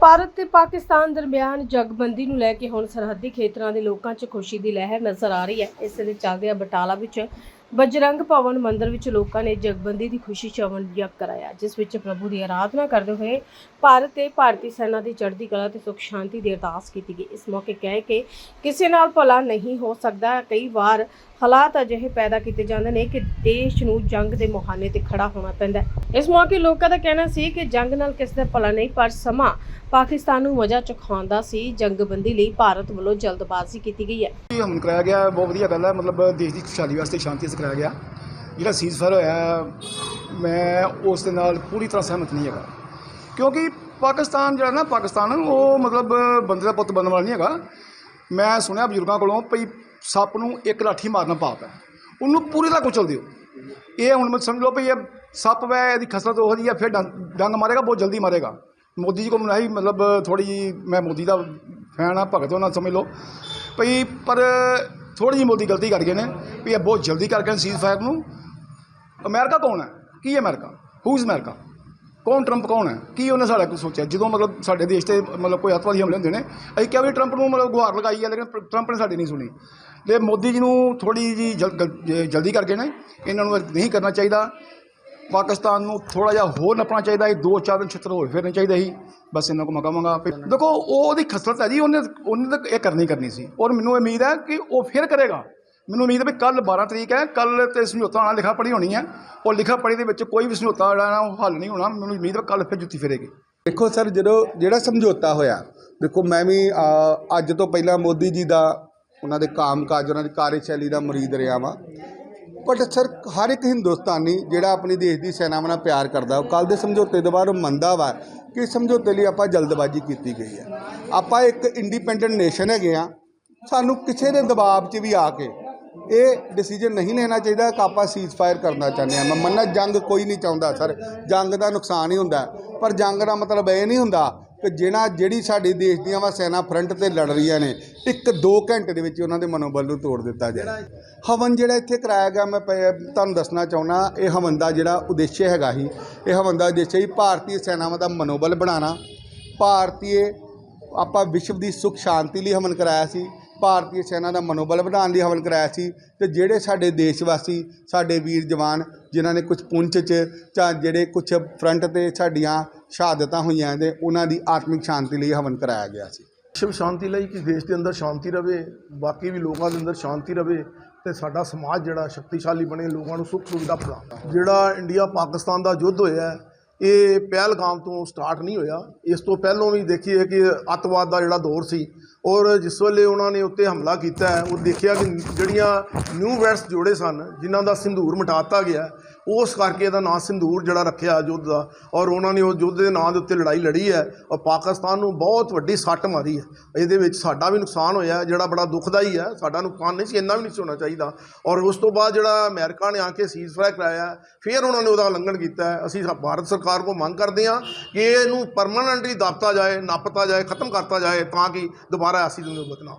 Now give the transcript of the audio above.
ਭਾਰਤ ਤੇ ਪਾਕਿਸਤਾਨ ਦਰਮਿਆਨ ਜਗਬੰਦੀ ਨੂੰ ਲੈ ਕੇ ਹੁਣ ਸਰਹੱਦੀ ਖੇਤਰਾਂ ਦੇ ਲੋਕਾਂ 'ਚ ਖੁਸ਼ੀ ਦੀ ਲਹਿਰ ਨਜ਼ਰ ਆ ਰਹੀ ਹੈ। ਇਸ ਦੇ ਚੱਲਦਿਆਂ ਬਟਾਲਾ ਵਿੱਚ ਬਜਰੰਗ ਭਵਨ ਮੰਦਿਰ ਵਿੱਚ ਲੋਕਾਂ ਨੇ ਜਗਬੰਦੀ ਦੀ ਖੁਸ਼ੀ 'ਚ ਯੱਗ ਕਰਾਇਆ, ਜਿਸ ਵਿੱਚ ਪ੍ਰਭੂ ਦੀ ਆਰਾਧਨਾ ਕਰਦੇ ਹੋਏ ਭਾਰਤ ਤੇ ਭਾਰਤੀ ਸੈਨਾ ਦੀ ਚੜ੍ਹਦੀ ਕਲਾ ਤੇ ਸੁਖ ਸ਼ਾਂਤੀ ਦੀ ਅਰਦਾਸ ਕੀਤੀ ਗਈ। ਇਸ ਮੌਕੇ ਕਹੇ ਕਿ ਕਿਸੇ ਨਾਲ ਭਲਾ ਨਹੀਂ ਹੋ ਸਕਦਾ, ਕਈ ਵਾਰ ਹਾਲਾਤ ਅਜਿਹੇ ਪੈਦਾ ਕੀਤੇ ਜਾਂਦੇ ਨੇ ਕਿ ਦੇਸ਼ ਨੂੰ ਜੰਗ ਦੇ ਮੁਹਾਨੇ ਤੇ ਖੜਾ ਹੋਣਾ ਪੈਂਦਾ ਇਸ ਮੌਕੇ ਲੋਕਾਂ ਦਾ ਕਹਿਣਾ ਸੀ ਕਿ ਜੰਗ ਨਾਲ ਕਿਸੇ ਦਾ ਭਲਾ ਨਹੀਂ, ਪਰ ਸਮਾਂ ਪਾਕਿਸਤਾਨ ਨੂੰ ਮਜ਼ਾ ਚਖਾਉਂਦਾ ਸੀ। ਜੰਗਬੰਦੀ ਲਈ ਭਾਰਤ ਵੱਲੋਂ ਜਲਦਬਾਜ਼ੀ ਕੀਤੀ ਗਈ ਹੈ। ਇਹ ਕਰਾਇਆ ਗਿਆ, ਬਹੁਤ ਵਧੀਆ ਗੱਲ ਹੈ, ਮਤਲਬ ਦੇਸ਼ ਦੀ ਖੁਸ਼ਹਾਲੀ ਵਾਸਤੇ ਸ਼ਾਂਤੀ ਕਰਾਇਆ ਗਿਆ। ਜਿਹੜਾ ਸੀਜ਼ਫਾਇਰ ਹੋਇਆ, ਮੈਂ ਉਸ ਦੇ ਨਾਲ ਪੂਰੀ ਤਰ੍ਹਾਂ ਸਹਿਮਤ ਨਹੀਂ ਹੈਗਾ। ਕਿਉਂਕਿ ਪਾਕਿਸਤਾਨ ਜਿਹੜਾ ਨਾ, ਪਾਕਿਸਤਾਨ, ਉਹ ਮਤਲਬ ਬੰਦੇ ਦਾ ਪੁੱਤ ਬਣਨ ਵਾਲਾ ਨਹੀਂ ਹੈਗਾ। ਮੈਂ ਸੁਣਿਆ ਬਜ਼ੁਰਗਾਂ ਕੋਲੋਂ ਭਈ ਸੱਪ ਨੂੰ ਇੱਕ ਲਾਠੀ ਮਾਰਨਾ ਪਾਪ ਹੈ। ਉਹਨੂੰ ਪੂਰੀ ਤਰ੍ਹਾਂ ਕੁਚਲ ਦਿਓ। ਇਹ ਹੁਣ ਮੈਂ ਸਮਝ ਲਓ ਭਈ ਇਹ ਸੱਪ ਵੈ, ਇਹਦੀ ਖਸਰਤ ਉਹ ਜਿਹੀ ਹੈ ਫਿਰ ਡੰਗ ਡੰਗ ਮਾਰੇਗਾ, ਬਹੁਤ ਜਲਦੀ ਮਾਰੇਗਾ। ਮੋਦੀ ਜੀ ਕੋਲ ਮਨਾਹੀ ਮਤਲਬ ਥੋੜੀ ਜਿਹੀ, ਮੈਂ ਮੋਦੀ ਦਾ ਫੈਨ ਆ, ਭਗਤ ਉਹਨਾਂ ਸਮਝ ਲਓ। ਭਈ ਪਰ ਥੋੜੀ ਜਿਹੀ ਮੋਦੀ ਗਲਤੀ ਕਰ ਗਏ ਨੇ ਵੀ ਇਹ ਬਹੁਤ ਜਲਦੀ ਕਰ ਗਏ ਸੀਜ਼ ਫਾਇਰ ਨੂੰ। ਅਮਰੀਕਾ ਕੌਣ ਹੈ? ਕੀ ਹੈ ਅਮਰੀਕਾ? Who is America? ਕੌਣ ਟਰੰਪ ਕੌਣ ਹੈ? ਕੀ ਉਹਨੇ ਸਾਡਾ ਕੁਝ ਸੋਚਿਆ? ਜਦੋਂ ਮਤਲਬ ਸਾਡੇ ਦੇਸ਼ ਤੇ ਮਤਲਬ ਕੋਈ ਅੱਤਵਾਦੀ ਹਮਲੇ ਹੁੰਦੇ ਨੇ, ਅਸੀਂ ਕਿਹਾ ਵੀ ਟਰੰਪ ਨੂੰ ਮਤਲਬ ਗੁਹਾਰ ਲਗਾਈ ਹੈ, ਲੇਕਿਨ ਟਰੰਪ ਨੇ ਸਾਡੀ ਨਹੀਂ ਸੁਣੀ। ਤੇ ਮੋਦੀ ਜੀ ਨੂੰ ਥੋੜੀ ਜੀ ਜਲਦੀ ਕਰ ਗਏ ਨੇ। ਇਹਨਾਂ ਨੂੰ ਨਹੀਂ ਕਰਨਾ ਚਾਹੀਦਾ। ਪਾਕਿਸਤਾਨ ਨੂੰ ਥੋੜਾ ਜਿਹਾ ਹੋਰ ਨੱਪਣਾ ਚਾਹੀਦਾ ਇਹ ਦੋ ਚਾਰ ਦਿਨ ਛਿੱਤਰ ਹੋਰ ਫੇਰਨੇ ਚਾਹੀਦੇ ਸੀ। ਬਸ ਇਹਨਾਂ ਕੋ ਮੈਂ ਕਹਾਂਗਾ ਵੀ ਦੇਖੋ ਉਹ ਉਹਦੀ ਖਸਰਤ ਹੈ ਜੀ ਉਹਨੇ ਉਹਨੇ ਤਾਂ ਇਹ ਕਰਨੀ ਕਰਨੀ ਸੀ। ਔਰ ਮੈਨੂੰ ਉਮੀਦ ਹੈ ਕਿ ਉਹ ਫਿਰ ਕਰੇਗਾ। ਮੈਨੂੰ ਉਮੀਦ ਹੈ ਵੀ ਕੱਲ 12 ਤਰੀਕ ਹੈ ਕੱਲ ਤੇ ਸਮਝੌਤਾ ਨਾਲ ਲਿਖਾ ਪੜ੍ਹੀ ਹੋਣੀ ਹੈ। ਔਰ ਲਿਖਾ ਪੜ੍ਹੀ ਦੇ ਵਿੱਚ ਕੋਈ ਵੀ ਸਮਝੌਤਾ ਜਿਹੜਾ ਨਾ ਉਹ ਹੱਲ ਨਹੀਂ ਹੋਣਾ। ਮੈਨੂੰ ਉਮੀਦ ਹੈ ਕੱਲ ਫਿਰ ਜੁੱਤੀ ਫੇਰੇਗੀ। ਦੇਖੋ ਸਰ ਜਦੋਂ ਜਿਹੜਾ ਸਮਝੌਤਾ ਹੋਇਆ ਦੇਖੋ ਮੈਂ ਵੀ ਅੱਜ ਤੋਂ ਪਹਿਲਾਂ ਮੋਦੀ ਜੀ ਦਾ ਉਹਨਾਂ ਦੇ ਕਾਮਕਾਜ ਉਹਨਾਂ ਦੀ ਕਾਰਜਸ਼ੈਲੀ ਦਾ ਮੁਰੀਦ ਰਿਹਾ ਵਾਂ। ਬਟ ਸਰ ਹਰ ਇੱਕ ਹਿੰਦੁਸਤਾਨੀ ਜਿਹੜਾ ਆਪਣੀ ਦੇਸ਼ ਦੀ ਸੈਨਾਵਾਂ ਨਾਲ ਪਿਆਰ ਕਰਦਾ, ਉਹ ਕੱਲ ਦੇ ਸਮਝੌਤੇ ਦੇ ਬਾਅਦ ਉਹ ਮੰਨਦਾ ਵਾ ਕਿ ਸਮਝੌਤੇ ਲਈ ਆਪਾਂ ਜਲਦਬਾਜ਼ੀ ਕੀਤੀ ਗਈ ਹੈ। ਆਪਾਂ ਇੱਕ ਇੰਡੀਪੈਂਡੈਂਟ ਨੇਸ਼ਨ ਹੈਗੇ ਆ ਸਾਨੂੰ ਕਿਸੇ ਦੇ ਦਬਾਅ 'ਚ ਵੀ ਆ ਕੇ ਇਹ ਡਿਸੀਜਨ ਨਹੀਂ ਲੈਣਾ ਚਾਹੀਦਾ ਕਿ ਆਪਾਂ ਸੀਜ਼ਫਾਇਰ ਕਰਨਾ ਚਾਹੁੰਦੇ ਹਾਂ। ਮੈਂ ਮੰਨਣਾ ਜੰਗ ਕੋਈ ਨਹੀਂ ਚਾਹੁੰਦਾ, ਸਰ। ਜੰਗ ਦਾ ਨੁਕਸਾਨ ਹੀ ਹੁੰਦਾ। ਪਰ ਜੰਗ ਦਾ ਮਤਲਬ ਇਹ ਨਹੀਂ ਹੁੰਦਾ ਕਿ ਜਿਹੜਾ ਜਿਹੜੀ ਸਾਡੇ ਦੇਸ਼ ਦੀਆਂ ਵਾ ਸੈਨਾ ਫਰੰਟ ਤੇ ਲੜ ਰਹੀਆਂ ਨੇ, ਇੱਕ ਦੋ ਘੰਟੇ ਦੇ ਵਿੱਚ ਉਹਨਾਂ ਦੇ ਮਨੋਬਲ ਨੂੰ ਤੋੜ ਦਿੱਤਾ ਜਾਏ। ਹਵਨ ਜਿਹੜਾ ਇੱਥੇ ਕਰਾਇਆ ਗਿਆ, ਮੈਂ ਪ- ਤੁਹਾਨੂੰ ਦੱਸਣਾ ਚਾਹੁੰਦਾ ਇਹ ਹਵਨ ਦਾ ਜਿਹੜਾ ਉਦੇਸ਼ ਹੈਗਾ ਹੀ ਇਹ ਹਵਨ ਦਾ ਉਦੇਸ਼ ਹੀ ਭਾਰਤੀ ਸੈਨਾਵਾਂ ਦਾ ਮਨੋਬਲ ਬਣਾਉਣਾ। ਭਾਰਤੀ ਆਪਾਂ ਵਿਸ਼ਵ ਦੀ ਸੁਖ ਸ਼ਾਂਤੀ ਲਈ ਹਵਨ ਕਰਾਇਆ ਸੀ, ਭਾਰਤੀ ਸੈਨਾ ਦਾ ਮਨੋਬਲ ਵਧਾਉਣ ਲਈ ਹਵਨ ਕਰਾਇਆ ਸੀ, ਤੇ ਜਿਹੜੇ ਸਾਡੇ ਦੇਸ਼ ਵਾਸੀ ਸਾਡੇ ਵੀਰ ਜਵਾਨ, ਜਿਨ੍ਹਾਂ ਨੇ ਕੁਝ ਪੁੰਛ ਚ ਜਾਂ ਜਿਹੜੇ ਕੁਝ ਫਰੰਟ ਤੇ ਸਾਡੀਆਂ ਸ਼ਹਾਦਤਾਂ ਹੋਈਆਂ ਨੇ, ਉਹਨਾਂ ਦੀ ਆਤਮਿਕ ਸ਼ਾਂਤੀ ਲਈ ਹਵਨ ਕਰਾਇਆ ਗਿਆ ਸੀ। ਵਿਸ਼ਵ ਸ਼ਾਂਤੀ ਲਈ ਕਿ ਦੇਸ਼ ਦੇ ਅੰਦਰ ਸ਼ਾਂਤੀ ਰਵੇ, ਬਾਕੀ ਵੀ ਲੋਕਾਂ ਦੇ ਅੰਦਰ ਸ਼ਾਂਤੀ ਰਵੇ ਤੇ ਸਾਡਾ ਸਮਾਜ ਜਿਹੜਾ ਸ਼ਕਤੀਸ਼ਾਲੀ ਬਣੇ, ਲੋਕਾਂ ਨੂੰ ਸੁੱਖ ਸੁਵਿਧਾ ਪ੍ਰਦਾਨ ਜਿਹੜਾ ਇੰਡੀਆ ਪਾਕਿਸਤਾਨ ਦਾ ਯੁੱਧ ਹੋਇਆ, ਇਹ ਪਹਿਲਗਾਮ ਤੋਂ ਸਟਾਰਟ ਨਹੀਂ ਹੋਇਆ। ਇਸ ਤੋਂ ਪਹਿਲਾਂ ਵੀ ਦੇਖੀਏ ਕਿ ਅੱਤਵਾਦ ਦਾ ਜਿਹੜਾ ਦੌਰ ਸੀ, ਔਰ ਜਿਸ ਵੇਲੇ ਉਹਨਾਂ ਨੇ ਉੱਤੇ ਹਮਲਾ ਕੀਤਾ ਹੈ, ਉਹ ਦੇਖਿਆ ਕਿ ਜਿਹੜੀਆਂ ਨਿਊ ਵੈਟਸ ਜੋੜੇ ਸਨ, ਜਿਨ੍ਹਾਂ ਦਾ ਸਿੰਧੂਰ ਮਿਟਾਤਾ ਗਿਆ ਉਸ ਕਰਕੇ ਇਹਦਾ ਨਾਂ ਸਿੰਦੂਰ ਜਿਹੜਾ ਰੱਖਿਆ ਯੁੱਧ ਦਾ। ਔਰ ਉਹਨਾਂ ਨੇ ਉਹ ਯੁੱਧ ਦੇ ਨਾਂ ਦੇ ਉੱਤੇ ਲੜਾਈ ਲੜੀ ਹੈ ਔਰ ਪਾਕਿਸਤਾਨ ਨੂੰ ਬਹੁਤ ਵੱਡੀ ਸੱਟ ਮਾਰੀ ਹੈ। ਇਹਦੇ ਵਿੱਚ ਸਾਡਾ ਵੀ ਨੁਕਸਾਨ ਹੋਇਆ ਜਿਹੜਾ ਬੜਾ ਦੁਖਦਾਈ ਹੈ, ਸਾਡਾ ਨੁਕਸਾਨ ਨਹੀਂ ਸੀ, ਇੰਨਾ ਵੀ ਨਹੀਂ ਸੀ ਹੋਣਾ ਚਾਹੀਦਾ। ਔਰ ਉਸ ਤੋਂ ਬਾਅਦ ਜਿਹੜਾ ਅਮਰੀਕਾ ਨੇ ਆ ਕੇ ਸੀਜ਼ ਸੀਜ਼ਫਾਇਰ ਕਰਾਇਆ ਫਿਰ ਉਹਨਾਂ ਨੇ ਉਹਦਾ ਉਲੰਘਣ ਕੀਤਾ ਅਸੀਂ ਭਾਰਤ ਸਰਕਾਰ ਕੋਲ ਮੰਗ ਕਰਦੇ ਹਾਂ ਕਿ ਇਹਨੂੰ ਪਰਮਾਨੈਂਟਲੀ ਦਾਪਤਾ ਜਾਏ, ਨਾਪਤਾ ਜਾਏ, ਖਤਮ ਕਰਤਾ ਜਾਏ ਤਾਂ ਕਿ ਦੁਬਾਰਾ ਐਸੀ ਨੌਬਤ ਨਾ